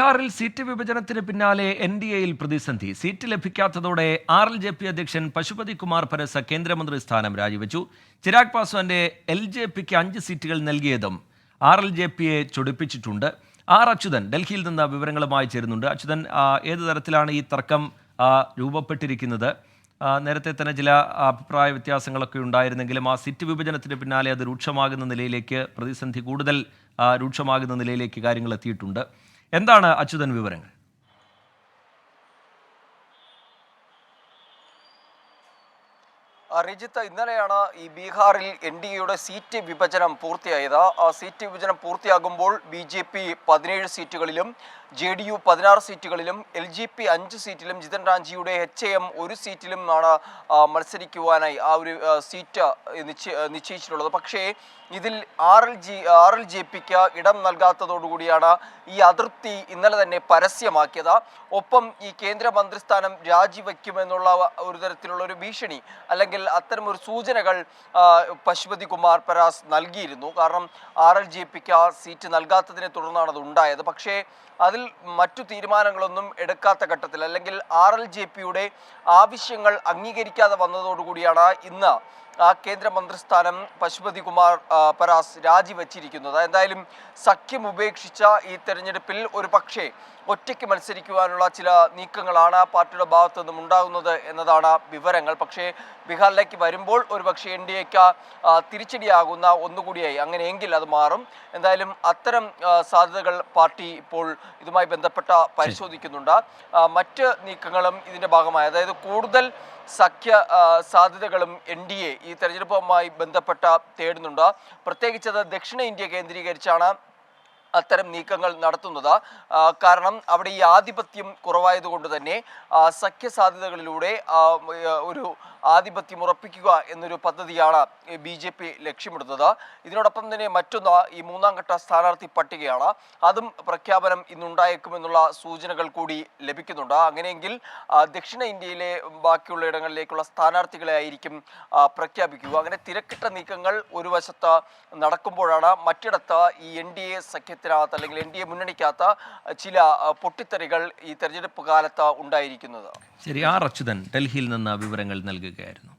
ബീഹാറിൽ സീറ്റ് വിഭജനത്തിന് പിന്നാലെ N D എയിൽ പ്രതിസന്ധി. സീറ്റ് ലഭിക്കാത്തതോടെ ആർ എൽ ജെ പി അധ്യക്ഷൻ പശുപതി കുമാർ പരസ കേന്ദ്രമന്ത്രി സ്ഥാനം രാജിവെച്ചു. ചിരാഗ് പാസ്വാന്റെ എൽ ജെ പിക്ക് അഞ്ച് സീറ്റുകൾ നൽകിയതും ആർ എൽ ജെ പിയെ ചൊടിപ്പിച്ചിട്ടുണ്ട്. ആർ അച്യുതൻ ഡൽഹിയിൽ നിന്ന് വിവരങ്ങളുമായി ചേരുന്നുണ്ട്. അച്യുതൻ ഏത് തരത്തിലാണ് ഈ തർക്കം രൂപപ്പെട്ടിരിക്കുന്നത്? നേരത്തെ തന്നെ ചില അഭിപ്രായ വ്യത്യാസങ്ങളൊക്കെ ഉണ്ടായിരുന്നെങ്കിലും ആ സീറ്റ് വിഭജനത്തിന് പിന്നാലെ അത് രൂക്ഷമാകുന്ന നിലയിലേക്ക് പ്രതിസന്ധി കൂടുതൽ രൂക്ഷമാകുന്ന നിലയിലേക്ക് കാര്യങ്ങൾ എത്തിയിട്ടുണ്ട്. എന്താണ് അച്യുതൻ വിവരങ്ങൾ? റിജിത്ത് ഇന്നലെയാണ് ഈ ബീഹാറിൽ എൻ ഡി എയുടെ സീറ്റ് വിഭജനം പൂർത്തിയായത്. ആ സീറ്റ് വിഭജനം പൂർത്തിയാകുമ്പോൾ ബി ജെ പി പതിനേഴ് സീറ്റുകളിലും ജെ ഡി യു പതിനാറ് സീറ്റുകളിലും എൽ ജി പി അഞ്ച് സീറ്റിലും ജിതൻ റാഞ്ചിയുടെ എച്ച് എ ഒരു സീറ്റിലും ആണ് മത്സരിക്കുവാനായി ആ ഒരു സീറ്റ് നിശ്ചയ നിശ്ചയിച്ചിട്ടുള്ളത്. പക്ഷേ ഇതിൽ R L G R L J പിക്ക് ഇടം നൽകാത്തതോടുകൂടിയാണ് ഈ അതിർത്തി ഇന്നലെ തന്നെ പരസ്യമാക്കിയത്. ഒപ്പം ഈ കേന്ദ്രമന്ത്രിസ്ഥാനം രാജിവെക്കുമെന്നുള്ള ഒരു തരത്തിലുള്ള ഒരു ഭീഷണി അല്ലെങ്കിൽ അത്തരം ഒരു സൂചനകൾ പശുപതി കുമാർ പരാസ് നൽകിയിരുന്നു. കാരണം ആർ എൽ ജെ പിക്ക് ആ സീറ്റ് നൽകാത്തതിനെ തുടർന്നാണ് അത് ഉണ്ടായത്. പക്ഷേ അതിൽ മറ്റു തീരുമാനങ്ങളൊന്നും എടുക്കാത്ത ഘട്ടത്തിൽ അല്ലെങ്കിൽ ആർ എൽ ജെ പിയുടെ ആവശ്യങ്ങൾ അംഗീകരിക്കാതെ വന്നതോടുകൂടിയാണ് ഇന്ന് ആ കേന്ദ്ര മന്ത്രിസ്ഥാനം പശുപതി കുമാർ പരാസ് രാജിവെച്ചിരിക്കുന്നത്. എന്തായാലും സഖ്യം ഉപേക്ഷിച്ച ഈ തെരഞ്ഞെടുപ്പിൽ ഒരു പക്ഷേ ഒറ്റയ്ക്ക് മത്സരിക്കുവാനുള്ള ചില നീക്കങ്ങളാണ് പാർട്ടിയുടെ ഭാഗത്തു നിന്നും ഉണ്ടാകുന്നത് എന്നതാണ് വിവരങ്ങൾ. പക്ഷേ ബീഹാറിലേക്ക് വരുമ്പോൾ ഒരു പക്ഷേ എൻ ഡി എക്ക് തിരിച്ചടിയാകുന്ന ഒന്നുകൂടിയായി. അങ്ങനെയെങ്കിൽ അത് മാറും. എന്തായാലും അത്തരം സാധ്യതകൾ പാർട്ടി ഇപ്പോൾ ഇതുമായി ബന്ധപ്പെട്ട പരിശോധിക്കുന്നുണ്ട്. മറ്റ് നീക്കങ്ങളും ഇതിന്റെ ഭാഗമായി. അതായത് കൂടുതൽ സഖ്യ സാധ്യതകളും എൻ ഡി എ ഈ തെരഞ്ഞെടുപ്പുമായി ബന്ധപ്പെട്ട തേടുന്നുണ്ട്. പ്രത്യേകിച്ചത് ദക്ഷിണ ഇന്ത്യ കേന്ദ്രീകരിച്ചാണ് അത്തരം നീക്കങ്ങൾ നടത്തുന്നത്. കാരണം അവിടെ ഈ ആധിപത്യം കുറവായതുകൊണ്ട് തന്നെ സഖ്യ സാധ്യതകളിലൂടെ ഒരു ആധിപത്യം ഉറപ്പിക്കുക എന്നൊരു പദ്ധതിയാണ് ബി ജെ പി ലക്ഷ്യമിടുന്നത്. ഇതിനോടൊപ്പം തന്നെ മറ്റൊന്ന് ഈ മൂന്നാം ഘട്ട സ്ഥാനാർത്ഥി പട്ടികയാണ്. അതും പ്രഖ്യാപനം ഇന്നുണ്ടായേക്കുമെന്നുള്ള സൂചനകൾ കൂടി ലഭിക്കുന്നുണ്ട്. അങ്ങനെയെങ്കിൽ ദക്ഷിണ ഇന്ത്യയിലെ ബാക്കിയുള്ള ഇടങ്ങളിലേക്കുള്ള സ്ഥാനാർത്ഥികളെ ആയിരിക്കും പ്രഖ്യാപിക്കുക. അങ്ങനെ തിരക്കിട്ട നീക്കങ്ങൾ ഒരു വശത്ത് നടക്കുമ്പോഴാണ് മറ്റിടത്ത് ഈ എൻ ഡി എ സഖ്യത്തിനകത്ത് അല്ലെങ്കിൽ എൻ ഡി എ മുന്നണിക്കകത്ത് ചില പൊട്ടിത്തെറികൾ ഈ തെരഞ്ഞെടുപ്പ് കാലത്ത് ഉണ്ടായിരിക്കുന്നത്? ശരി ആർ അച്യുതൻ ഡൽഹിയിൽ നിന്ന് വിവരങ്ങൾ നൽകുകയായിരുന്നു.